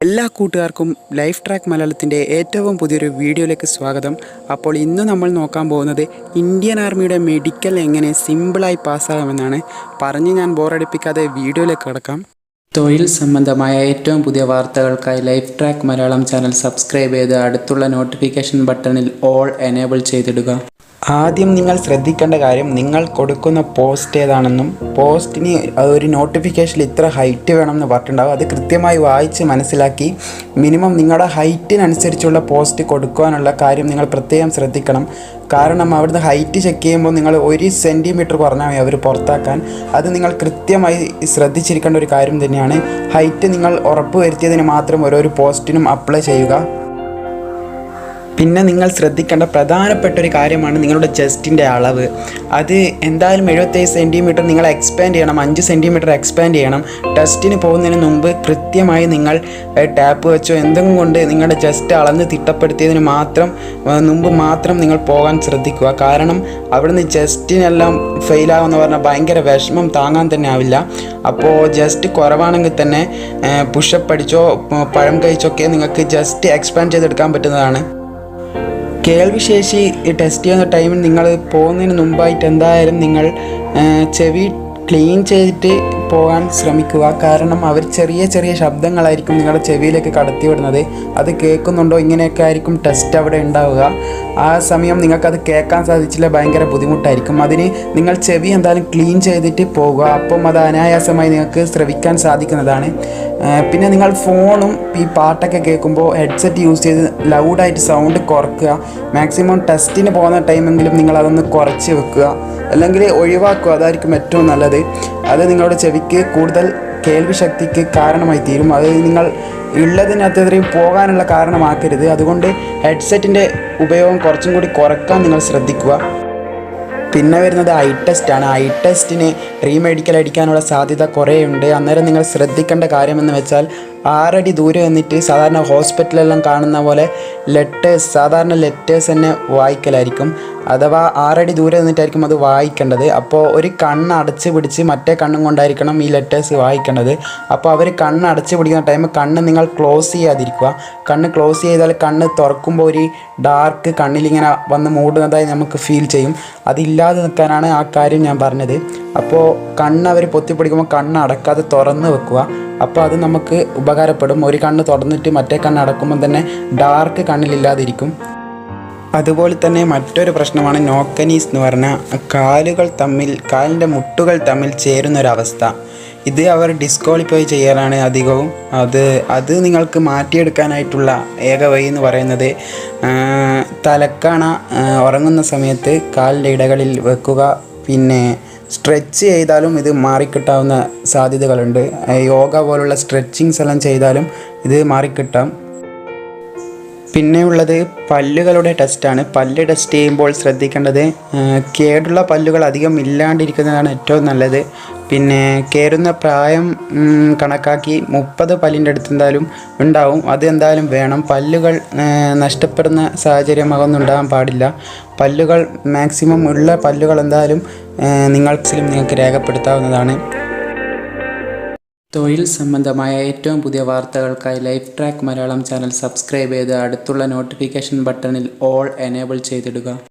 എല്ലാ കൂട്ടുകാർക്കും life track മലയാളത്തിന്റെ ഏറ്റവും പുതിയൊരു വീഡിയോയിലേക്ക് സ്വാഗതം. അപ്പോൾ ഇന്ന് നമ്മൾ നോക്കാൻ പോകുന്നത് ഇന്ത്യൻ ആർമിയുടെ മെഡിക്കൽ എങ്ങനെ സിമ്പിളായി പാസ്സാകാമെന്നാണ്. പറഞ്ഞ് ഞാൻ ബോറടിപ്പിക്കാതെ വീഡിയോയിലേക്ക് കടക്കാം. തൊഴിൽ സംബന്ധമായ ഏറ്റവും പുതിയ വാർത്തകൾക്കായി life track Malayalam channel subscribe ചെയ്ത് അടുത്തുള്ള നോട്ടിഫിക്കേഷൻ ബട്ടണിൽ ഓൾ എനേബിൾ ചെയ്തിടുക. ആദ്യം നിങ്ങൾ ശ്രദ്ധിക്കേണ്ട കാര്യം നിങ്ങൾ കൊടുക്കുന്ന പോസ്റ്റ് ഏതാണെന്നും പോസ്റ്റിന് ഒരു നോട്ടിഫിക്കേഷനിൽ ഇത്ര ഹൈറ്റ് വേണമെന്ന് പറഞ്ഞിട്ടുണ്ടാവും. അത് കൃത്യമായി വായിച്ച് മനസ്സിലാക്കി മിനിമം നിങ്ങളുടെ ഹൈറ്റിനനുസരിച്ചുള്ള പോസ്റ്റ് കൊടുക്കുവാനുള്ള കാര്യം നിങ്ങൾ പ്രത്യേകം ശ്രദ്ധിക്കണം. കാരണം അവിടുന്ന് ഹൈറ്റ് ചെക്ക് ചെയ്യുമ്പോൾ നിങ്ങൾ ഒരു സെന്റിമീറ്റർ കുറഞ്ഞാൽ മതി അവർ പുറത്താക്കാൻ. അത് നിങ്ങൾ കൃത്യമായി ശ്രദ്ധിച്ചിരിക്കേണ്ട ഒരു കാര്യം തന്നെയാണ്. ഹൈറ്റ് നിങ്ങൾ ഉറപ്പ് വരുത്തിയതിന് മാത്രം ഓരോരോ പോസ്റ്റിനും അപ്ലൈ ചെയ്യുക. പിന്നെ നിങ്ങൾ ശ്രദ്ധിക്കേണ്ട പ്രധാനപ്പെട്ട ഒരു കാര്യമാണ് നിങ്ങളുടെ ചെസ്റ്റിന്റെ അളവ്. അത് എന്തായാലും എഴുപത്തേഴ് സെന്റിമീറ്റർ നിങ്ങൾ എക്സ്പാൻഡ് ചെയ്യണം അഞ്ച് സെന്റിമീറ്റർ എക്സ്പാൻഡ് ചെയ്യണം. ടെസ്റ്റിന് പോകുന്നതിന് മുമ്പ് കൃത്യമായി നിങ്ങൾ ടാപ്പ് വെച്ചോ എന്തെങ്കിലും കൊണ്ട് നിങ്ങളുടെ ചെസ്റ്റ് അളന്ന് തിട്ടപ്പെടുത്തിയതിന് മാത്രം മുമ്പ് മാത്രം നിങ്ങൾ പോകാൻ ശ്രദ്ധിക്കുക. കാരണം അവിടുന്ന് ചെസ്റ്റിനെല്ലാം ഫെയിലാകുമെന്ന് പറഞ്ഞാൽ ഭയങ്കര വിഷമം താങ്ങാൻ തന്നെ ആവില്ല. അപ്പോൾ ജസ്റ്റ് കുറവാണെങ്കിൽ തന്നെ പുഷപ്പ് അടിച്ചോ പഴം കഴിച്ചൊക്കെ നിങ്ങൾക്ക് ജസ്റ്റ് എക്സ്പാൻഡ് ചെയ്തെടുക്കാൻ പറ്റുന്നതാണ്. കേൾവിശേഷി ടെസ്റ്റ് ചെയ്യുന്ന ടൈമിൽ നിങ്ങൾ പോകുന്നതിന് മുമ്പായിട്ട് എന്തായാലും നിങ്ങൾ ചെവി ക്ലീൻ ചെയ്തിട്ട് പോകാൻ ശ്രമിക്കുക. കാരണം അവർ ചെറിയ ചെറിയ ശബ്ദങ്ങളായിരിക്കും നിങ്ങളുടെ ചെവിയിലേക്ക് കടത്തിവിടുന്നത്. അത് കേൾക്കുന്നുണ്ടോ? ഇങ്ങനെയൊക്കെ ആയിരിക്കും ടെസ്റ്റ് അവിടെ ഉണ്ടാവുക. ആ സമയം നിങ്ങൾക്കത് കേൾക്കാൻ സാധിച്ചില്ല. ഭയങ്കര ബുദ്ധിമുട്ടായിരിക്കും. അതിന് നിങ്ങൾ ചെവി എന്തായാലും ക്ലീൻ ചെയ്തിട്ട് പോവുക. അപ്പം അത് അനായാസമായി നിങ്ങൾക്ക് ശ്രവിക്കാൻ സാധിക്കുന്നതാണ്. പിന്നെ നിങ്ങൾ ഫോണും ഈ പാട്ടൊക്കെ കേൾക്കുമ്പോൾ ഹെഡ്സെറ്റ് യൂസ് ചെയ്ത് ലൗഡായിട്ട് സൗണ്ട് കുറക്കുക. മാക്സിമം ടെസ്റ്റിന് പോകുന്ന ടൈമെങ്കിലും നിങ്ങൾ അതൊന്ന് കുറച്ച് വെക്കുക. അല്ലെങ്കിൽ ഒഴിവാക്കുക അതായിരിക്കും ഏറ്റവും നല്ലത്. അത് നിങ്ങളുടെ ചെവിക്ക് കൂടുതൽ കേൾവി ശക്തിക്ക് കാരണമായി തീരും. അത് നിങ്ങൾ ഉള്ളതിനകത്ത് പോകാനുള്ള കാരണമാക്കരുത്. അതുകൊണ്ട് ഹെഡ്സെറ്റിന്റെ ഉപയോഗം കുറച്ചും കൂടി കുറയ്ക്കാൻ നിങ്ങൾ ശ്രദ്ധിക്കുക. പിന്നെ വരുന്നത് ഐ ടെസ്റ്റ് ആണ്. ഐ ടെസ്റ്റിന് റീമെഡിക്കൽ അടിക്കാനുള്ള സാധ്യത കുറേ ഉണ്ട് അന്നേരം നിങ്ങൾ ശ്രദ്ധിക്കേണ്ട കാര്യമെന്ന് വെച്ചാൽ ആറടി ദൂരെ നിന്നിട്ട് സാധാരണ ഹോസ്പിറ്റലെല്ലാം കാണുന്ന പോലെ ലെറ്റേഴ്സ് സാധാരണ ലെറ്റേഴ്സ് തന്നെ വായിക്കലായിരിക്കും. അഥവാ ആറടി ദൂരെ നിന്നിട്ടായിരിക്കും അത് വായിക്കേണ്ടത്. അപ്പോൾ ഒരു കണ്ണ് അടച്ച് പിടിച്ച് മറ്റേ കണ്ണും കൊണ്ടായിരിക്കണം ഈ ലെറ്റേഴ്സ് വായിക്കേണ്ടത്. അപ്പോൾ അവർ കണ്ണ് അടച്ച് പിടിക്കുന്ന ടൈം കണ്ണ് നിങ്ങൾ ക്ലോസ് ചെയ്യാതിരിക്കുക. കണ്ണ് ക്ലോസ് ചെയ്താൽ കണ്ണ് തുറക്കുമ്പോൾ ഒരു ഡാർക്ക് കണ്ണിലിങ്ങനെ വന്ന് മൂടുന്നതായി നമുക്ക് ഫീൽ ചെയ്യും. അതില്ലാതെ നിൽക്കാനാണ് ആ കാര്യം ഞാൻ പറഞ്ഞത്. അപ്പോൾ കണ്ണ് അവർ പൊത്തിപ്പിടിക്കുമ്പോൾ കണ്ണ് അടക്കാതെ തുറന്ന് വെക്കുക. അപ്പോൾ അത് നമുക്ക് ഉപകാരപ്പെടും. ഒരു കണ്ണ് തുറന്നിട്ട് മറ്റേ കണ്ണ് അടക്കുമ്പോൾ തന്നെ ഡാർക്ക് കണ്ണിലില്ലാതിരിക്കും. അതുപോലെ തന്നെ മറ്റൊരു പ്രശ്നമാണ് നോക്കനീസ് എന്ന് പറഞ്ഞാൽ കാലുകൾ തമ്മിൽ കാലിന്റെ മുട്ടുകൾ തമ്മിൽ ചേരുന്നൊരവസ്ഥ ഇത് അവർ ഡിസ്ക്വാളിഫൈ ചെയ്യാനാണ് അധികവും. അത് അത് നിങ്ങൾക്ക് മാറ്റിയെടുക്കാനായിട്ടുള്ള ഏക വഴി എന്ന് പറയുന്നത് തലക്കാണ ഉറങ്ങുന്ന സമയത്ത് കാലിന്റെ ഇടകളിൽ വെക്കുക പിന്നെ സ്ട്രെച്ച് ചെയ്താലും ഇത് മാറിക്കിട്ടാവുന്ന സാധ്യതകളുണ്ട്. യോഗ പോലുള്ള സ്ട്രെച്ചിങ്സ് എല്ലാം ചെയ്താലും ഇത് മാറിക്കിട്ടാം. പിന്നെയുള്ളത് പല്ലുകളുടെ ടെസ്റ്റാണ്. പല്ല് ടെസ്റ്റ് ചെയ്യുമ്പോൾ ശ്രദ്ധിക്കേണ്ടത് കേടുള്ള പല്ലുകൾ അധികം ഇല്ലാണ്ടിരിക്കുന്നതാണ് ഏറ്റവും നല്ലത്. പിന്നെ കയറുന്ന പ്രായം കണക്കാക്കി മുപ്പത് പല്ലിന്റെ അടുത്ത് എന്തായാലും ഉണ്ടാവും. അത് എന്തായാലും വേണം. പല്ലുകൾ നഷ്ടപ്പെടുന്ന സാഹചര്യം അതൊന്നും ഉണ്ടാകാൻ പാടില്ല. പല്ലുകൾ മാക്സിമം ഉള്ള പല്ലുകൾ എന്തായാലും ആ, നിങ്ങൾക്കിലും നിങ്ങൾക്ക് രേഖപ്പെടുത്താവുന്നതാണ്. തൊഴിൽ സംബന്ധമായ ഏറ്റവും പുതിയ വാർത്തകൾക്കായി life track Malayalam channel subscribe ചെയ്ത് അടുത്തുള്ള നോട്ടിഫിക്കേഷൻ ബട്ടണിൽ ഓൾ എനേബിൾ ചെയ്തിടുക.